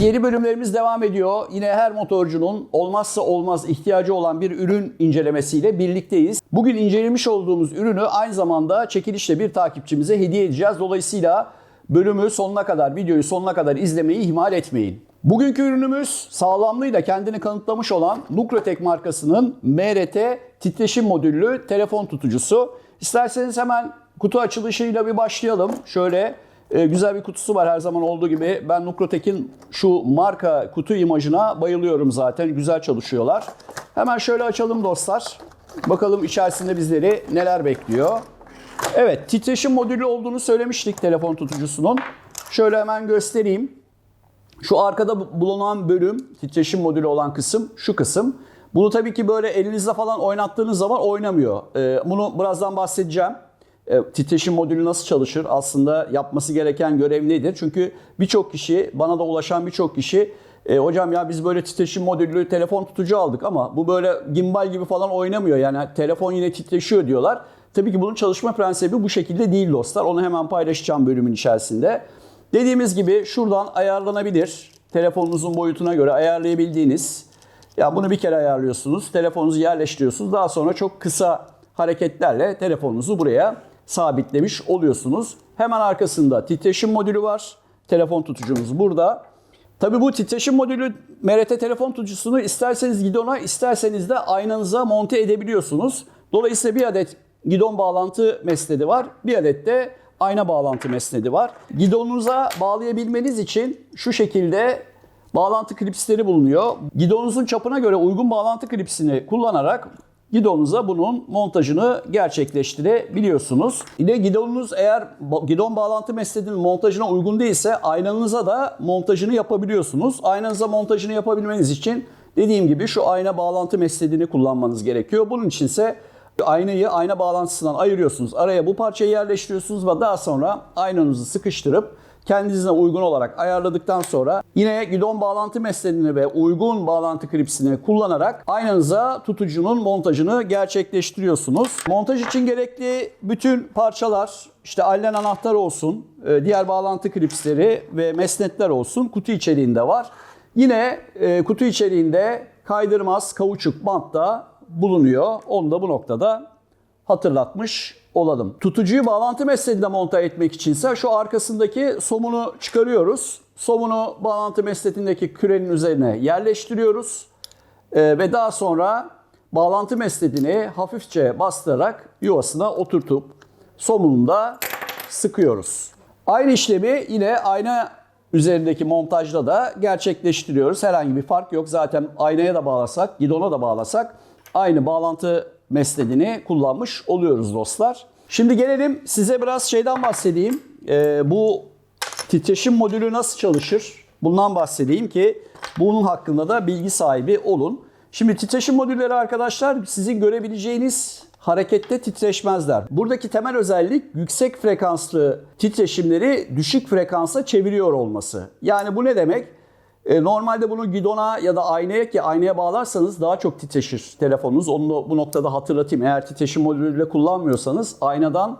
yeni bölümlerimiz devam ediyor. Yine her motorcunun olmazsa olmaz ihtiyacı olan bir ürün incelemesiyle birlikteyiz. Bugün incelemiş olduğumuz ürünü aynı zamanda çekilişle bir takipçimize hediye edeceğiz. Dolayısıyla bölümü sonuna kadar, videoyu sonuna kadar izlemeyi ihmal etmeyin. Bugünkü ürünümüz sağlamlığıyla kendini kanıtlamış olan Nucletek markasının MRT titreşim modüllü telefon tutucusu. İsterseniz hemen kutu açılışıyla bir başlayalım. Şöyle e, güzel bir kutusu var her zaman olduğu gibi. Ben Nucletek'in şu marka kutu imajına bayılıyorum zaten. Güzel çalışıyorlar. Hemen şöyle açalım dostlar. Bakalım içerisinde bizleri neler bekliyor. Evet titreşim modülü olduğunu söylemiştik telefon tutucusunun. Şöyle hemen göstereyim. Şu arkada bulunan bölüm, titreşim modülü olan kısım şu kısım. Bunu tabii ki böyle elinizle falan oynattığınız zaman oynamıyor. Ee, bunu birazdan bahsedeceğim. Ee, titreşim modülü nasıl çalışır? Aslında yapması gereken görev nedir? Çünkü birçok kişi, bana da ulaşan birçok kişi e, hocam ya biz böyle titreşim modüllü telefon tutucu aldık ama bu böyle gimbal gibi falan oynamıyor. Yani telefon yine titreşiyor diyorlar. Tabii ki bunun çalışma prensibi bu şekilde değil dostlar. Onu hemen paylaşacağım bölümün içerisinde. Dediğimiz gibi şuradan ayarlanabilir. Telefonunuzun boyutuna göre ayarlayabildiğiniz. Ya bunu bir kere ayarlıyorsunuz. Telefonunuzu yerleştiriyorsunuz. Daha sonra çok kısa hareketlerle telefonunuzu buraya sabitlemiş oluyorsunuz. Hemen arkasında titreşim modülü var. Telefon tutucumuz burada. Tabii bu titreşim modülü MRT telefon tutucusunu isterseniz gidona isterseniz de aynanıza monte edebiliyorsunuz. Dolayısıyla bir adet gidon bağlantı mesnedi var. Bir adet de ayna bağlantı mesnedi var. Gidonunuza bağlayabilmeniz için şu şekilde bağlantı klipsleri bulunuyor. Gidonunuzun çapına göre uygun bağlantı klipsini kullanarak gidonunuza bunun montajını gerçekleştirebiliyorsunuz. Yine gidonunuz eğer gidon bağlantı mesnedinin montajına uygun değilse aynanıza da montajını yapabiliyorsunuz. Aynanıza montajını yapabilmeniz için dediğim gibi şu ayna bağlantı mesnedini kullanmanız gerekiyor. Bunun içinse aynayı ayna bağlantısından ayırıyorsunuz. Araya bu parçayı yerleştiriyorsunuz ve daha sonra aynanızı sıkıştırıp kendinize uygun olarak ayarladıktan sonra yine gidon bağlantı mesledini ve uygun bağlantı klipsini kullanarak aynanıza tutucunun montajını gerçekleştiriyorsunuz. Montaj için gerekli bütün parçalar işte allen anahtar olsun, e, diğer bağlantı klipsleri ve mesnetler olsun kutu içeriğinde var. Yine e, kutu içeriğinde kaydırmaz kauçuk bant da bulunuyor. Onu da bu noktada hatırlatmış olalım. Tutucuyu bağlantı mesledine monte etmek içinse şu arkasındaki somunu çıkarıyoruz. Somunu bağlantı mesledindeki kürenin üzerine yerleştiriyoruz. Ee, ve daha sonra bağlantı mesledini hafifçe bastırarak yuvasına oturtup somununu da sıkıyoruz. Aynı işlemi yine ayna üzerindeki montajda da gerçekleştiriyoruz. Herhangi bir fark yok. Zaten aynaya da bağlasak, gidona da bağlasak aynı bağlantı mesledini kullanmış oluyoruz dostlar. Şimdi gelelim size biraz şeyden bahsedeyim. Ee, bu titreşim modülü nasıl çalışır? Bundan bahsedeyim ki bunun hakkında da bilgi sahibi olun. Şimdi titreşim modülleri arkadaşlar sizin görebileceğiniz harekette titreşmezler. Buradaki temel özellik yüksek frekanslı titreşimleri düşük frekansa çeviriyor olması. Yani bu ne demek? E, normalde bunu gidona ya da aynaya ki aynaya bağlarsanız daha çok titreşir telefonunuz. Onu bu noktada hatırlatayım. Eğer titreşim modülüyle kullanmıyorsanız aynadan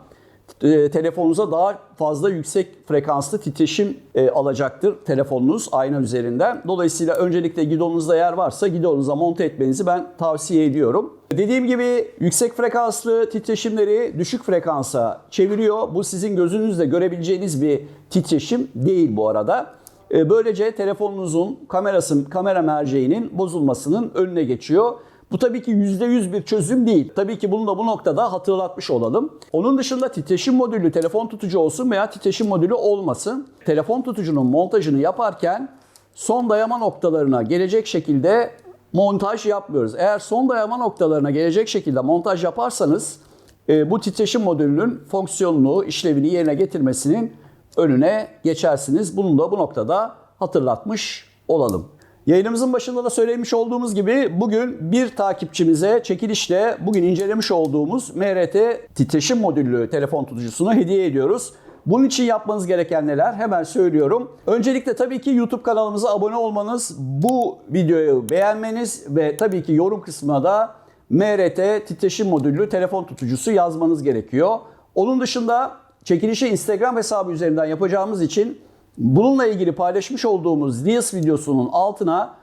e, telefonunuza daha fazla yüksek frekanslı titreşim e, alacaktır telefonunuz ayna üzerinden. Dolayısıyla öncelikle gidonunuzda yer varsa gidonunuza monte etmenizi ben tavsiye ediyorum. Dediğim gibi yüksek frekanslı titreşimleri düşük frekansa çeviriyor. Bu sizin gözünüzle görebileceğiniz bir titreşim değil bu arada. E, böylece telefonunuzun kamerası, kamera merceğinin bozulmasının önüne geçiyor. Bu tabii ki %100 bir çözüm değil. Tabii ki bunu da bu noktada hatırlatmış olalım. Onun dışında titreşim modülü telefon tutucu olsun veya titreşim modülü olmasın. Telefon tutucunun montajını yaparken son dayama noktalarına gelecek şekilde montaj yapmıyoruz. Eğer son dayama noktalarına gelecek şekilde montaj yaparsanız e, bu titreşim modülünün fonksiyonunu, işlevini yerine getirmesinin önüne geçersiniz. Bunu da bu noktada hatırlatmış olalım. Yayınımızın başında da söylemiş olduğumuz gibi bugün bir takipçimize çekilişle bugün incelemiş olduğumuz MRT titreşim modüllü telefon tutucusunu hediye ediyoruz. Bunun için yapmanız gereken neler? Hemen söylüyorum. Öncelikle tabii ki YouTube kanalımıza abone olmanız, bu videoyu beğenmeniz ve tabii ki yorum kısmına da MRT titreşim modüllü telefon tutucusu yazmanız gerekiyor. Onun dışında Çekilişi Instagram hesabı üzerinden yapacağımız için Bununla ilgili paylaşmış olduğumuz Reels videosunun altına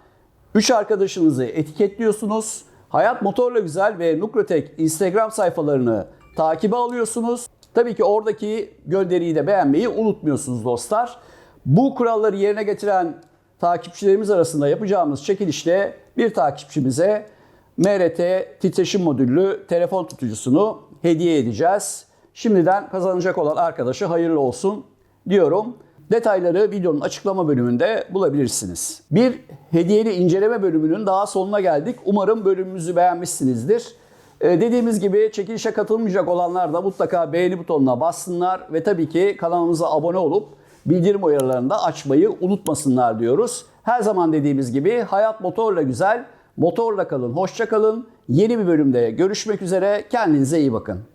3 arkadaşınızı etiketliyorsunuz. Hayat Motorla Güzel ve Nukrotek Instagram sayfalarını takibe alıyorsunuz. Tabii ki oradaki gönderiyi de beğenmeyi unutmuyorsunuz dostlar. Bu kuralları yerine getiren takipçilerimiz arasında yapacağımız çekilişte bir takipçimize MRT titreşim modüllü telefon tutucusunu hediye edeceğiz. Şimdiden kazanacak olan arkadaşa hayırlı olsun diyorum. Detayları videonun açıklama bölümünde bulabilirsiniz. Bir hediyeli inceleme bölümünün daha sonuna geldik. Umarım bölümümüzü beğenmişsinizdir. Ee, dediğimiz gibi çekilişe katılmayacak olanlar da mutlaka beğeni butonuna bassınlar ve tabii ki kanalımıza abone olup bildirim uyarılarını da açmayı unutmasınlar diyoruz. Her zaman dediğimiz gibi hayat motorla güzel, motorla kalın, hoşça kalın. Yeni bir bölümde görüşmek üzere. Kendinize iyi bakın.